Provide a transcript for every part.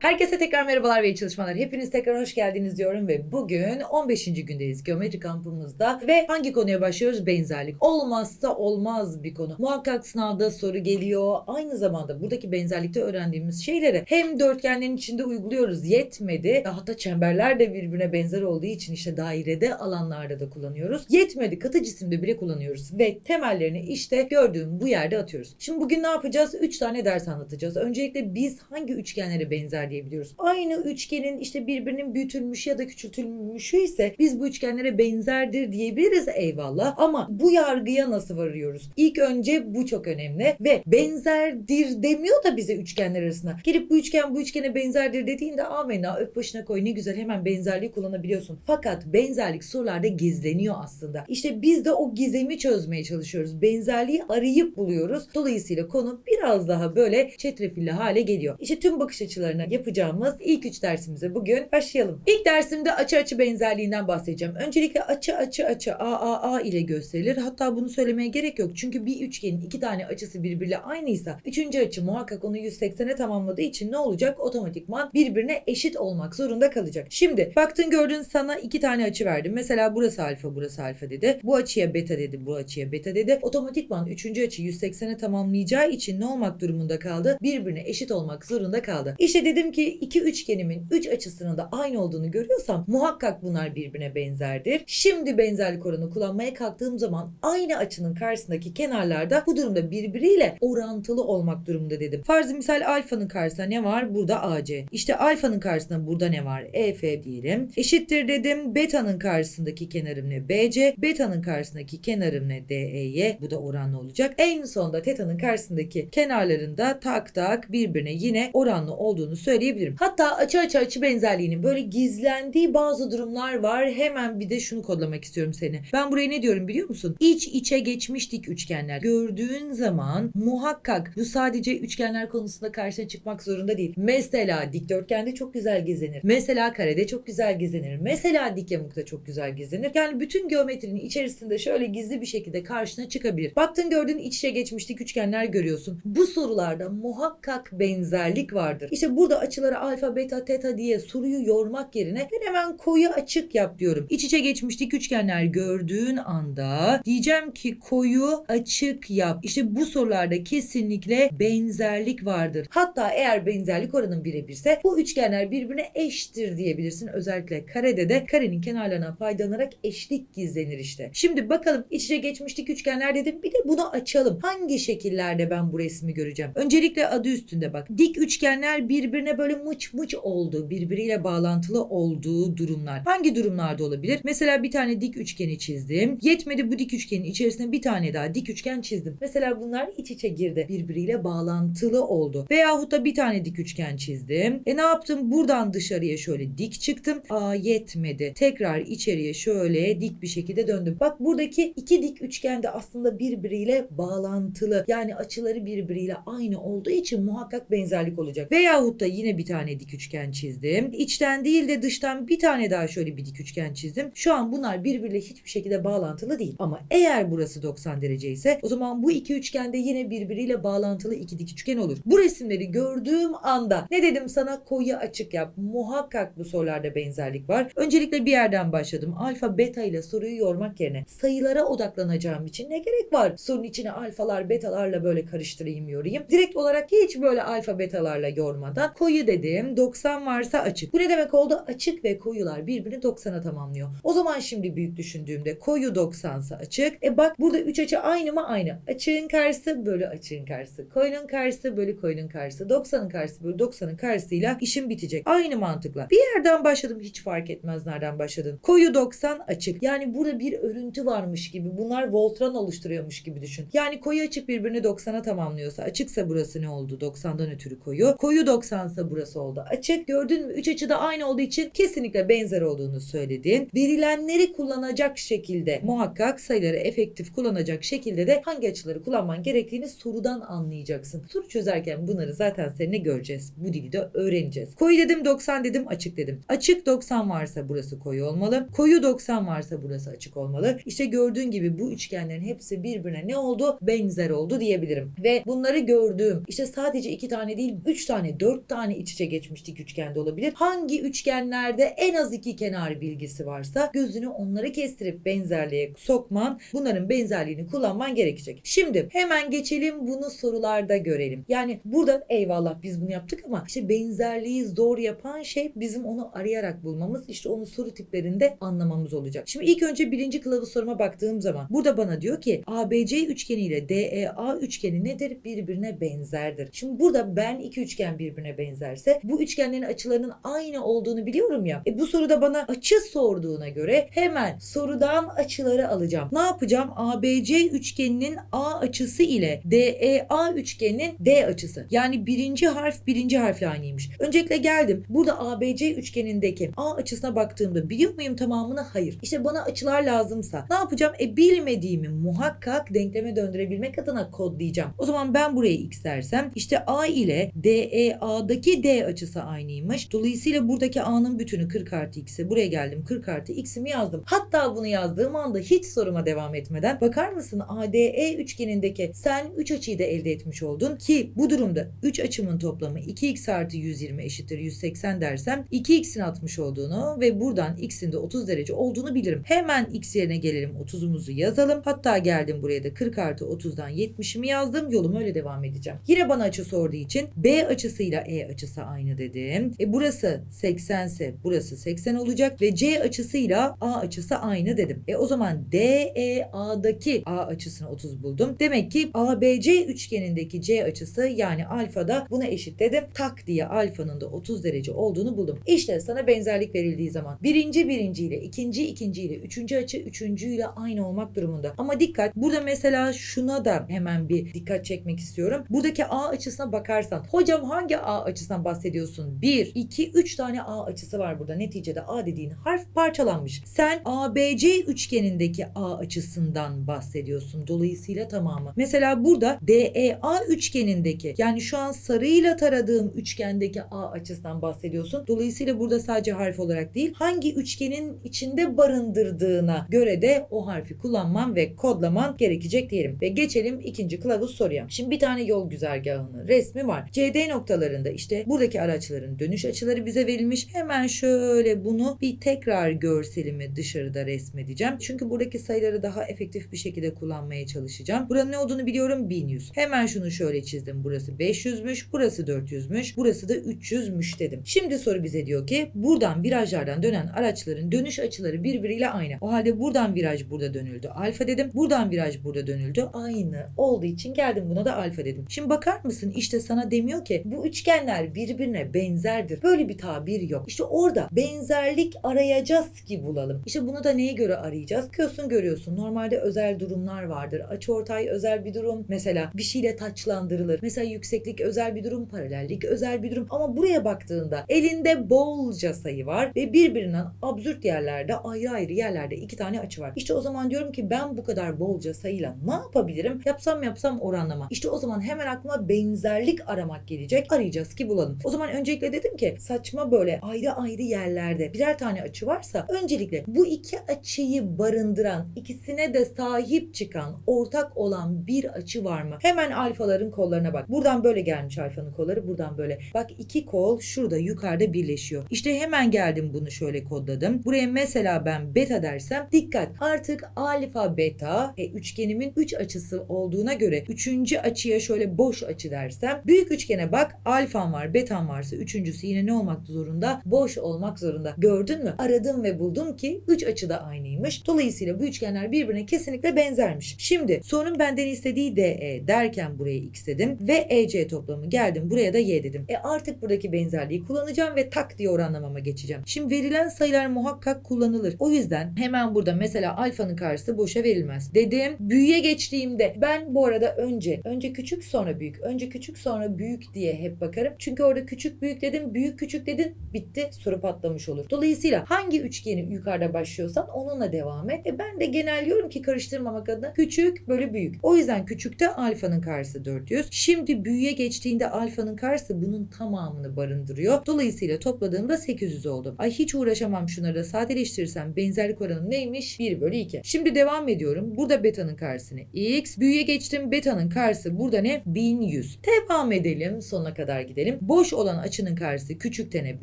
Herkese tekrar merhabalar ve iyi çalışmalar. Hepiniz tekrar hoş geldiniz diyorum ve bugün 15. gündeyiz geometri kampımızda ve hangi konuya başlıyoruz? Benzerlik. Olmazsa olmaz bir konu. Muhakkak sınavda soru geliyor. Aynı zamanda buradaki benzerlikte öğrendiğimiz şeyleri hem dörtgenlerin içinde uyguluyoruz. Yetmedi. Hatta çemberler de birbirine benzer olduğu için işte dairede alanlarda da kullanıyoruz. Yetmedi. Katı cisimde bile kullanıyoruz ve temellerini işte gördüğüm bu yerde atıyoruz. Şimdi bugün ne yapacağız? 3 tane ders anlatacağız. Öncelikle biz hangi üçgenlere benzer diyebiliyoruz. Aynı üçgenin işte birbirinin büyütülmüş ya da küçültülmüşü ise biz bu üçgenlere benzerdir diyebiliriz eyvallah. Ama bu yargıya nasıl varıyoruz? İlk önce bu çok önemli ve benzerdir demiyor da bize üçgenler arasında. Gelip bu üçgen bu üçgene benzerdir dediğinde amenna öp başına koy ne güzel hemen benzerliği kullanabiliyorsun. Fakat benzerlik sorularda gizleniyor aslında. İşte biz de o gizemi çözmeye çalışıyoruz. Benzerliği arayıp buluyoruz. Dolayısıyla konu biraz daha böyle çetrefilli hale geliyor. İşte tüm bakış açılarına yapacağımız ilk üç dersimize bugün başlayalım. İlk dersimde açı açı benzerliğinden bahsedeceğim. Öncelikle açı açı açı A A A ile gösterilir. Hatta bunu söylemeye gerek yok. Çünkü bir üçgenin iki tane açısı birbiriyle aynıysa üçüncü açı muhakkak onu 180'e tamamladığı için ne olacak? Otomatikman birbirine eşit olmak zorunda kalacak. Şimdi baktın gördün sana iki tane açı verdim. Mesela burası alfa burası alfa dedi. Bu açıya beta dedi bu açıya beta dedi. Otomatikman üçüncü açı 180'e tamamlayacağı için ne olmak durumunda kaldı? Birbirine eşit olmak zorunda kaldı. İşte ki iki üçgenimin üç açısının da aynı olduğunu görüyorsam muhakkak bunlar birbirine benzerdir. Şimdi benzerlik oranı kullanmaya kalktığım zaman aynı açının karşısındaki kenarlarda bu durumda birbiriyle orantılı olmak durumunda dedim. Farz misal alfanın karşısında ne var? Burada AC. İşte alfanın karşısında burada ne var? EF diyelim. Eşittir dedim. Beta'nın karşısındaki kenarım ne? BC. Beta'nın karşısındaki kenarım ne? DEY. Bu da oranlı olacak. En sonda teta'nın karşısındaki kenarlarında tak tak birbirine yine oranlı olduğunu söyleyebilirim. Hatta açı açı açı benzerliğinin böyle gizlendiği bazı durumlar var. Hemen bir de şunu kodlamak istiyorum seni. Ben buraya ne diyorum biliyor musun? İç içe geçmiş dik üçgenler. Gördüğün zaman muhakkak bu sadece üçgenler konusunda karşına çıkmak zorunda değil. Mesela dikdörtgende çok güzel gizlenir. Mesela karede çok güzel gizlenir. Mesela dik yamukta çok güzel gizlenir. Yani bütün geometrinin içerisinde şöyle gizli bir şekilde karşına çıkabilir. Baktın gördün iç içe geçmiş dik üçgenler görüyorsun. Bu sorularda muhakkak benzerlik vardır. İşte burada açıları alfa, beta, teta diye soruyu yormak yerine hemen koyu açık yap diyorum. İç içe geçmiş dik üçgenler gördüğün anda diyeceğim ki koyu açık yap. İşte bu sorularda kesinlikle benzerlik vardır. Hatta eğer benzerlik oranın birebirse bu üçgenler birbirine eştir diyebilirsin. Özellikle karede de karenin kenarlarına faydalanarak eşlik gizlenir işte. Şimdi bakalım iç içe geçmiş dik üçgenler dedim. Bir de bunu açalım. Hangi şekillerde ben bu resmi göreceğim? Öncelikle adı üstünde bak. Dik üçgenler birbirine böyle mıç mıç olduğu, birbiriyle bağlantılı olduğu durumlar. Hangi durumlarda olabilir? Mesela bir tane dik üçgeni çizdim. Yetmedi bu dik üçgenin içerisine bir tane daha dik üçgen çizdim. Mesela bunlar iç içe girdi. Birbiriyle bağlantılı oldu. Veyahut da bir tane dik üçgen çizdim. E ne yaptım? Buradan dışarıya şöyle dik çıktım. Aa yetmedi. Tekrar içeriye şöyle dik bir şekilde döndüm. Bak buradaki iki dik üçgen de aslında birbiriyle bağlantılı. Yani açıları birbiriyle aynı olduğu için muhakkak benzerlik olacak. Veyahut da yine bir tane dik üçgen çizdim. İçten değil de dıştan bir tane daha şöyle bir dik üçgen çizdim. Şu an bunlar birbiriyle hiçbir şekilde bağlantılı değil. Ama eğer burası 90 derece ise o zaman bu iki üçgende yine birbiriyle bağlantılı iki dik üçgen olur. Bu resimleri gördüğüm anda ne dedim sana koyu açık yap. Muhakkak bu sorularda benzerlik var. Öncelikle bir yerden başladım. Alfa beta ile soruyu yormak yerine sayılara odaklanacağım için ne gerek var? Sorunun içine alfalar betalarla böyle karıştırayım yorayım. Direkt olarak hiç böyle alfa betalarla yormadan koyu dedim. 90 varsa açık. Bu ne demek oldu? Açık ve koyular birbirini 90'a tamamlıyor. O zaman şimdi büyük düşündüğümde koyu 90 ise açık. E bak burada 3 açı aynı mı? Aynı. Açığın karşısı bölü açığın karşısı. Koyunun karşısı bölü koyunun karşısı. 90'ın karşısı bölü 90'ın karşısıyla işim bitecek. Aynı mantıkla. Bir yerden başladım hiç fark etmez nereden başladın. Koyu 90 açık. Yani burada bir örüntü varmış gibi. Bunlar voltran oluşturuyormuş gibi düşün. Yani koyu açık birbirini 90'a tamamlıyorsa açıksa burası ne oldu? 90'dan ötürü koyu. Koyu 90 ise burası oldu. Açık gördün mü? 3 açı da aynı olduğu için kesinlikle benzer olduğunu söyledin. Verilenleri kullanacak şekilde muhakkak sayıları efektif kullanacak şekilde de hangi açıları kullanman gerektiğini sorudan anlayacaksın. Soru çözerken bunları zaten seninle göreceğiz. Bu dili de öğreneceğiz. Koyu dedim 90 dedim açık dedim. Açık 90 varsa burası koyu olmalı. Koyu 90 varsa burası açık olmalı. İşte gördüğün gibi bu üçgenlerin hepsi birbirine ne oldu? Benzer oldu diyebilirim. Ve bunları gördüğüm işte sadece iki tane değil üç tane dört tane tane iç içe geçmiş dik üçgende olabilir? Hangi üçgenlerde en az iki kenar bilgisi varsa gözünü onları kestirip benzerliğe sokman, bunların benzerliğini kullanman gerekecek. Şimdi hemen geçelim bunu sorularda görelim. Yani burada eyvallah biz bunu yaptık ama işte benzerliği zor yapan şey bizim onu arayarak bulmamız, işte onu soru tiplerinde anlamamız olacak. Şimdi ilk önce birinci kılavuz soruma baktığım zaman burada bana diyor ki ABC üçgeni ile DEA üçgeni nedir? Birbirine benzerdir. Şimdi burada ben iki üçgen birbirine benzerse bu üçgenlerin açılarının aynı olduğunu biliyorum ya. E bu soruda bana açı sorduğuna göre hemen sorudan açıları alacağım. Ne yapacağım? ABC üçgeninin A açısı ile DEA üçgeninin D açısı. Yani birinci harf birinci harfle aynıymış. Öncelikle geldim. Burada ABC üçgenindeki A açısına baktığımda biliyor muyum tamamını? Hayır. İşte bana açılar lazımsa ne yapacağım? E bilmediğimi muhakkak denkleme döndürebilmek adına kodlayacağım. O zaman ben buraya x dersem işte A ile DEA'daki D açısı aynıymış. Dolayısıyla buradaki A'nın bütünü 40 artı x'e. Buraya geldim 40 artı x'imi yazdım. Hatta bunu yazdığım anda hiç soruma devam etmeden bakar mısın ADE üçgenindeki sen 3 açıyı da elde etmiş oldun ki bu durumda 3 açımın toplamı 2x artı 120 eşittir 180 dersem 2x'in 60 olduğunu ve buradan x'in de 30 derece olduğunu bilirim. Hemen x yerine gelelim 30'umuzu yazalım. Hatta geldim buraya da 40 artı 30'dan 70'imi yazdım. Yoluma öyle devam edeceğim. Yine bana açı sorduğu için B açısıyla E açısı aynı dedim. E burası 80 ise burası 80 olacak ve C açısıyla A açısı aynı dedim. E o zaman DEA'daki A açısını 30 buldum. Demek ki ABC üçgenindeki C açısı yani alfada buna eşit dedim. Tak diye alfanın da 30 derece olduğunu buldum. İşte sana benzerlik verildiği zaman birinci birinci ile ikinci ikinci ile üçüncü açı üçüncü ile aynı olmak durumunda. Ama dikkat burada mesela şuna da hemen bir dikkat çekmek istiyorum. Buradaki A açısına bakarsan hocam hangi A açısından bahsediyorsun? 1, 2, 3 tane A açısı var burada. Neticede A dediğin harf parçalanmış. Sen ABC üçgenindeki A açısından bahsediyorsun. Dolayısıyla tamamı. Mesela burada DEA üçgenindeki yani şu an sarıyla taradığım üçgendeki A açısından bahsediyorsun. Dolayısıyla burada sadece harf olarak değil hangi üçgenin içinde barındırdığına göre de o harfi kullanman ve kodlaman gerekecek diyelim. Ve geçelim ikinci kılavuz soruya. Şimdi bir tane yol güzergahının resmi var. CD noktalarında işte buradaki araçların dönüş açıları bize verilmiş. Hemen şöyle bunu bir tekrar görselimi dışarıda resmedeceğim. Çünkü buradaki sayıları daha efektif bir şekilde kullanmaya çalışacağım. Buranın ne olduğunu biliyorum 1100. Hemen şunu şöyle çizdim. Burası 500'müş, burası 400'müş, burası da 300'müş dedim. Şimdi soru bize diyor ki buradan virajlardan dönen araçların dönüş açıları birbiriyle aynı. O halde buradan viraj burada dönüldü. Alfa dedim. Buradan viraj burada dönüldü. Aynı olduğu için geldim buna da alfa dedim. Şimdi bakar mısın işte sana demiyor ki bu üçgenler birbirine benzerdir. Böyle bir tabir yok. İşte orada benzerlik arayacağız ki bulalım. İşte bunu da neye göre arayacağız? Bakıyorsun görüyorsun. Normalde özel durumlar vardır. Açıortay özel bir durum. Mesela bir şeyle taçlandırılır. Mesela yükseklik özel bir durum, paralellik özel bir durum. Ama buraya baktığında elinde bolca sayı var ve birbirinden absürt yerlerde ayrı ayrı yerlerde iki tane açı var. İşte o zaman diyorum ki ben bu kadar bolca sayıyla ne yapabilirim? Yapsam yapsam oranlama. İşte o zaman hemen aklıma benzerlik aramak gelecek. Arayacağız ki bulalım. O zaman öncelikle dedim ki saçma böyle ayrı ayrı yerlerde birer tane açı varsa öncelikle bu iki açıyı barındıran, ikisine de sahip çıkan, ortak olan bir açı var mı? Hemen alfaların kollarına bak. Buradan böyle gelmiş alfanın kolları, buradan böyle. Bak iki kol şurada yukarıda birleşiyor. İşte hemen geldim bunu şöyle kodladım. Buraya mesela ben beta dersem dikkat artık alfa beta e, üçgenimin 3 açısı olduğuna göre üçüncü açıya şöyle boş açı dersem büyük üçgene bak alfam var betam varsa üçüncüsü yine ne olmak zorunda? Boş olmak zorunda. Gördün mü? Aradım ve buldum ki 3 açı da aynıymış. Dolayısıyla bu üçgenler birbirine kesinlikle benzermiş. Şimdi sorunun benden istediği DE derken buraya x dedim ve EC toplamı geldim buraya da y dedim. E artık buradaki benzerliği kullanacağım ve tak diye oranlamama geçeceğim. Şimdi verilen sayılar muhakkak kullanılır. O yüzden hemen burada mesela alfanın karşısı boşa verilmez. Dedim büyüye geçtiğimde ben bu arada önce önce küçük sonra büyük önce küçük sonra büyük diye hep bakarım. Çünkü orada küçük büyük dedim büyük küçük dedin bitti soru patlamış olur. Dolayısıyla hangi üçgeni yukarıda başlıyorsan onunla devam et. E ben de genelliyorum ki karıştırmamak adına küçük böyle büyük. O yüzden küçükte alfanın karşısı 400. Şimdi büyüye geçtiğinde alfanın karşısı bunun tamamını barındırıyor. Dolayısıyla topladığımda 800 oldu. Ay hiç uğraşamam şunları da sadeleştirirsem benzerlik oranı neymiş? 1 bölü 2. Şimdi devam ediyorum. Burada betanın karşısını x. Büyüye geçtim. Betanın karşısı burada ne? 1100. Devam edelim. Sonuna kadar gidelim. Boş olan açının karşısı küçüktene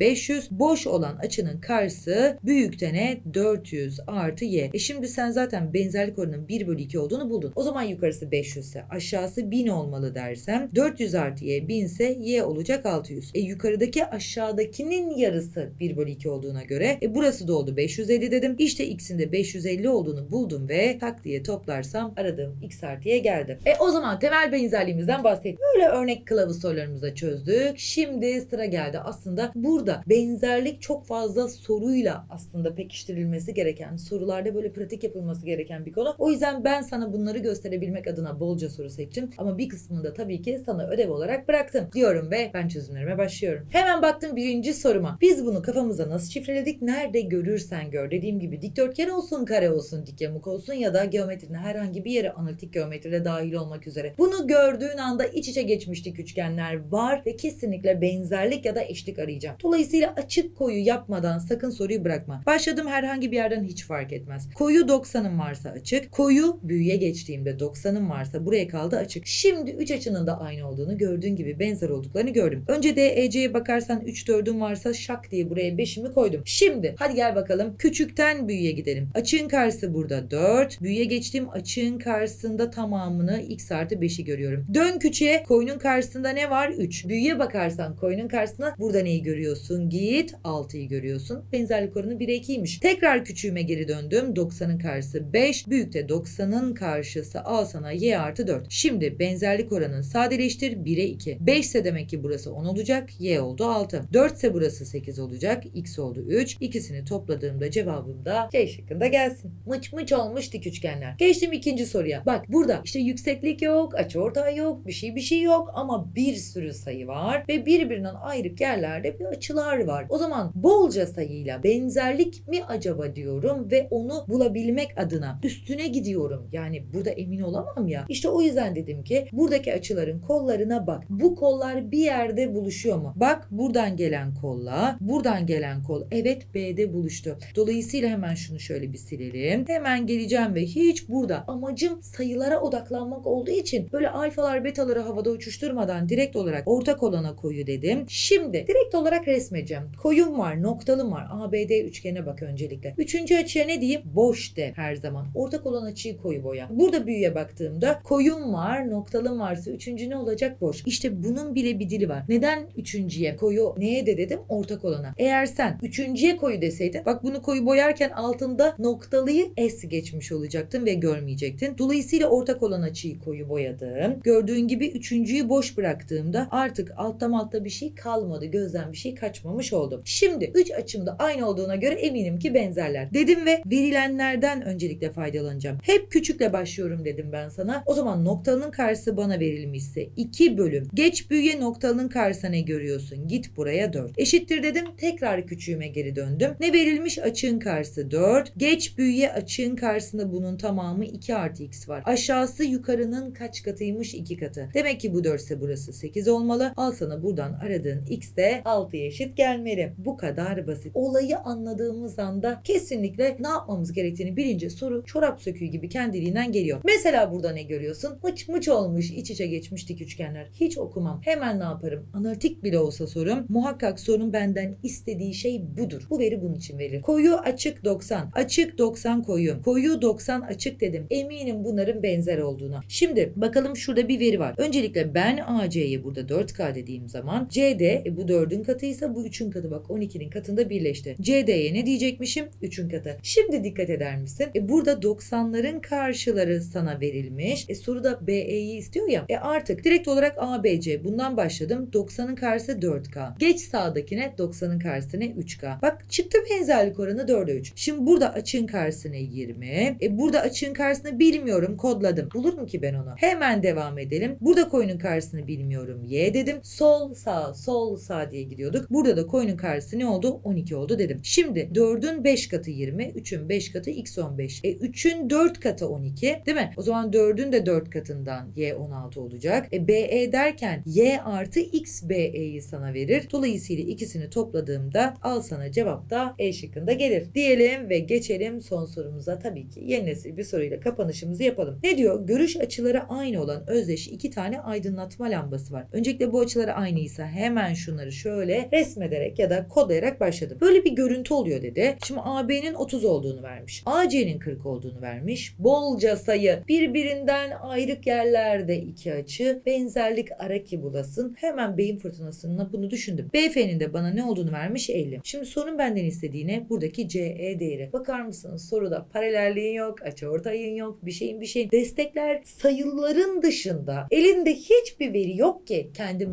500. Boş olan açının karşısı büyüktene 400 artı y. E şimdi sen zaten benzerlik oranının 1 bölü 2 olduğunu buldun. O zaman yukarısı 500 ise aşağısı 1000 olmalı dersem 400 artı y 1000 ise y olacak 600. E yukarıdaki aşağıdakinin yarısı 1 bölü 2 olduğuna göre e burası da oldu 550 dedim. İşte x'in de 550 olduğunu buldum ve tak diye toplarsam aradığım x artıya geldi. E o zaman temel benzerliğimizden bahsettik. Böyle örnek kılavuz sorularımızı çözdük. Şimdi sıra geldi. Aslında burada benzerlik çok fazla soruyla aslında pekiştirilmesi gereken, sorularda böyle pratik yapılması gereken bir konu. O yüzden ben sana bunları gösterebilmek adına bolca soru seçtim. Ama bir kısmını da tabii ki sana ödev olarak bıraktım diyorum ve ben çözümlerime başlıyorum. Hemen baktım birinci soruma. Biz bunu kafamıza nasıl şifreledik? Nerede görürsen gör. Dediğim gibi dikdörtgen olsun, kare olsun, dik yamuk olsun ya da geometrinin herhangi bir yere analitik geometride dahil olmak üzere. Bunu gördüğün anda iç içe geçmiş dik üçgenler var ve kesinlikle benzerlik ya da eşlik arayacağım. Dolayısıyla açık koyu yapmadan sakın soruyu bırakma. Başladım herhangi bir yerden hiç fark etmez. Koyu 90'ın varsa açık. Koyu büyüye geçtiğimde 90'ın varsa buraya kaldı açık. Şimdi 3 açının da aynı olduğunu gördüğün gibi benzer olduklarını gördüm. Önce DEC'ye bakarsan 3 4'ün varsa şak diye buraya 5'imi koydum. Şimdi hadi gel bakalım küçükten büyüğe gidelim. Açığın karşısı burada 4. Büyüye geçtiğim açığın karşısında tamamını x artı 5'i görüyorum. Dön küçüğe koyunun karşısında ne var? 3. Büyüye bakarsan koyunun karşısında burada neyi görüyorsun? Git 6'yı görüyorsun. Benzerlik oranı 1'e 2'ymiş. Tekrar küçüğüme geri döndüm. 90'ın karşısı 5. Büyükte 90'ın karşısı al sana y artı 4. Şimdi benzerlik oranını sadeleştir 1'e 2. 5 ise demek ki burası 10 olacak. Y oldu 6. 4 ise burası 8 olacak. X oldu 3. İkisini topladığımda cevabım da C şıkkında gelsin. Mıç mıç olmuş dik üçgenler. Geçtim ikinci soruya. Bak burada işte yükseklik yok, açıortay yok, bir şey bir şey yok ama bir sürü sayı var ve birbirinden ayrık yerlerde bir açılar var. O zaman bolca sayıyla benzerlik mi acaba diyorum ve onu bulabilmek adına üstüne gidiyorum. Yani burada emin olamam ya. İşte o yüzden dedim ki buradaki açıların kollarına bak. Bu kollar bir yerde buluşuyor mu? Bak buradan gelen kolla, buradan gelen kol evet B'de buluştu. Dolayısıyla hemen şunu şöyle bir silelim. Hemen geleceğim ve hiç burada amacım sayılara odaklanmak olduğu için böyle alfalar betaları havada uçuşturmadan direkt olarak ortak olana koyu dedim. Şimdi direkt olarak resmedeceğim. Koyum var, noktalım var. ABD üçgene bak öncelikle. Üçüncü açıya ne diyeyim? Boş de her zaman. Ortak olan açıyı koyu boya. Burada büyüye baktığımda koyum var, noktalım varsa üçüncü ne olacak? Boş. İşte bunun bile bir dili var. Neden üçüncüye koyu neye de dedim? Ortak olana. Eğer sen üçüncüye koyu deseydin bak bunu koyu boyarken altında noktalıyı S geçmiş olacaktın ve görmeyecektin. Dolayısıyla ortak olan açıyı koyu boyadım. Gördüğün gibi üçüncüyü boş bıraktığımda artık alttan altta bir şey kalmadı. Gözden bir şey kaçmamış oldum. Şimdi üç açımda aynı olduğuna göre eminim ki benzerler. Dedim ve verilenlerden öncelikle faydalanacağım. Hep küçükle başlıyorum dedim ben sana. O zaman noktalının karşısı bana verilmişse 2 bölüm. Geç büyüye noktalının karşısına ne görüyorsun? Git buraya 4. Eşittir dedim. Tekrar küçüğüme geri döndüm. Ne verilmiş? Açığın karşısı 4. Geç büyüye açığın karşısında bunun tamamı 2 artı x var. Aşağısı yukarının kaç katıymış? 2 katı. Demek ki bu 4 ise burası 8 olmalı. Al sana buradan aradığın x de 6'ya eşit gelmeli. Bu kadar basit. Olayı anladığımız anda kesinlikle ne yapmamız gerektiğini bilince soru çorap söküğü gibi kendiliğinden geliyor. Mesela burada ne görüyorsun? Mıç mıç olmuş, iç içe geçmiş dik üçgenler. Hiç okumam. Hemen ne yaparım? Analitik bile olsa sorum. Muhakkak sorun benden istediği şey budur. Bu veri bunun için verilir. Koyu açık 90. Açık 90 koyu. Koyu 90 açık dedim. Eminim bunların benzer olduğuna. Şimdi bakalım şurada bir veri var. Öncelikle ben AC'ye burada 4K dediğim zaman CD e, bu 4'ün katıysa bu 3'ün katı bak 12'nin katında birleşti. CD'ye ne diyecekmişim? 3'ün katı. Şimdi dikkat eder misin? E, burada 90'ların karşıları sana verilmiş. E, soruda BE'yi istiyor ya. E artık direkt olarak ABC bundan başladım. 90'ın karşısı 4K. Geç sağdakine 90'ın karşısı ne? 3K. Bak çıktı benzerlik oranı 4'e 3. Şimdi burada açığın karşısı ne? 20. E burada açığın karşısını bilmiyorum. Kodladım. Bulurum ki ben onu. Hemen devam edelim. Burada koyunun karşısını bilmiyorum. Y dedim. Sol sağ sol sağ diye gidiyorduk. Burada da koyunun karşısı ne oldu? 12 oldu dedim. Şimdi 4'ün 5 katı 20. 3'ün 5 katı x 15. E 3'ün 4 katı 12. Değil mi? O zaman 4'ün de 4 katından y 16 olacak. E BE derken y artı x BE'yi sana verir. Dolayısıyla ikisini topladığımda al sana cevap da E şıkkında gelir. Diyelim ve geçelim son sorumuza. Tabii ki yeni nesil bir soruyla kapanışımızı yapalım. Ne diyor? Görüş açıları aynı olan özdeş iki tane aydınlatma lambası var. Öncelikle bu açıları aynı aynıysa hemen şunları şöyle resmederek ya da kodlayarak başladım. Böyle bir görüntü oluyor dedi. Şimdi AB'nin 30 olduğunu vermiş. AC'nin 40 olduğunu vermiş. Bolca sayı birbirinden ayrık yerlerde iki açı benzerlik ara ki bulasın. Hemen beyin fırtınasında bunu düşündüm. BF'nin de bana ne olduğunu vermiş 50. Şimdi sorun benden istediğine buradaki CE değeri. Bakar mısınız soruda paralelliğin yok, açıortayın yok, bir şeyin bir şeyin. Destekler sayıların dışında elinde hiçbir veri yok ki kendi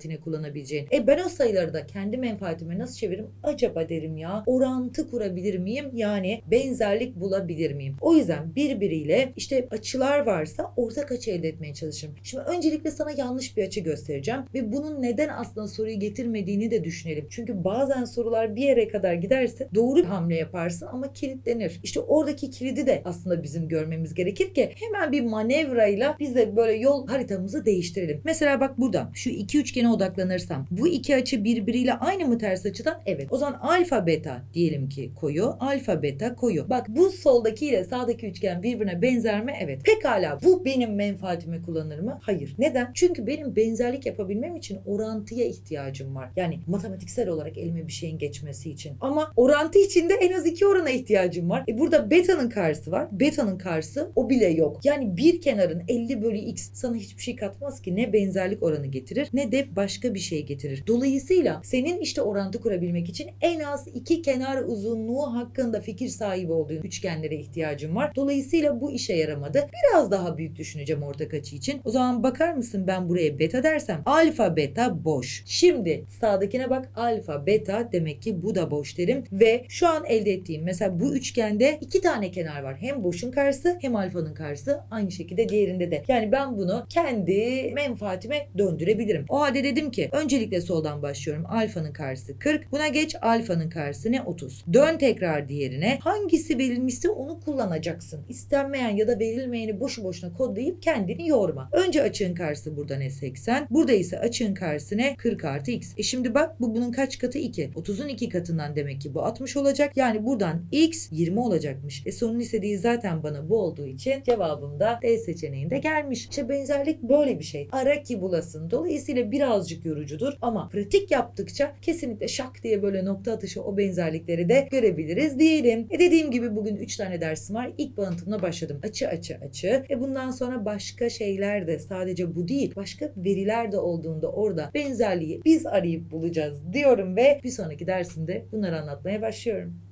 menfaatine kullanabileceğin. E ben o sayıları da kendi menfaatime nasıl çeviririm? Acaba derim ya orantı kurabilir miyim? Yani benzerlik bulabilir miyim? O yüzden birbiriyle işte açılar varsa ortak açı elde etmeye çalışırım. Şimdi öncelikle sana yanlış bir açı göstereceğim ve bunun neden aslında soruyu getirmediğini de düşünelim. Çünkü bazen sorular bir yere kadar giderse doğru hamle yaparsın ama kilitlenir. İşte oradaki kilidi de aslında bizim görmemiz gerekir ki hemen bir manevrayla biz de böyle yol haritamızı değiştirelim. Mesela bak burada şu iki üçgene odaklanırsam bu iki açı birbiriyle aynı mı ters açıdan? Evet. O zaman alfa beta diyelim ki koyu. Alfa beta koyu. Bak bu soldaki ile sağdaki üçgen birbirine benzer mi? Evet. Pekala bu benim menfaatime kullanılır mı? Hayır. Neden? Çünkü benim benzerlik yapabilmem için orantıya ihtiyacım var. Yani matematiksel olarak elime bir şeyin geçmesi için. Ama orantı içinde en az iki orana ihtiyacım var. E burada beta'nın karşısı var. Beta'nın karşısı o bile yok. Yani bir kenarın 50 bölü x sana hiçbir şey katmaz ki. Ne benzerlik oranı getirir ne de başka bir şey getirir. Dolayısıyla senin işte orantı kurabilmek için en az iki kenar uzunluğu hakkında fikir sahibi olduğun üçgenlere ihtiyacım var. Dolayısıyla bu işe yaramadı. Biraz daha büyük düşüneceğim ortak açı için. O zaman bakar mısın ben buraya beta dersem alfa beta boş. Şimdi sağdakine bak alfa beta demek ki bu da boş derim ve şu an elde ettiğim mesela bu üçgende iki tane kenar var. Hem boşun karşısı hem alfanın karşısı aynı şekilde diğerinde de. Yani ben bunu kendi menfaatime döndürebilirim. O halde dedim ki öncelikle soldan başlıyorum. Alfanın karşısı 40. Buna geç alfanın karşısı ne 30. Dön tekrar diğerine. Hangisi verilmişse onu kullanacaksın. İstenmeyen ya da verilmeyeni boşu boşuna kodlayıp kendini yorma. Önce açığın karşısı burada ne 80. Burada ise açığın karşısı ne 40 artı x. E şimdi bak bu bunun kaç katı 2. 30'un 2 katından demek ki bu 60 olacak. Yani buradan x 20 olacakmış. E sorunun istediği zaten bana bu olduğu için cevabım da D seçeneğinde gelmiş. İşte benzerlik böyle bir şey. Ara ki bulasın. Dolayısıyla birazcık yorucudur ama pratik yaptıkça kesinlikle şak diye böyle nokta atışı o benzerlikleri de görebiliriz diyelim. E dediğim gibi bugün 3 tane dersim var. İlk bağıntımla başladım. Açı açı açı. E bundan sonra başka şeyler de sadece bu değil. Başka veriler de olduğunda orada benzerliği biz arayıp bulacağız diyorum ve bir sonraki dersimde bunları anlatmaya başlıyorum.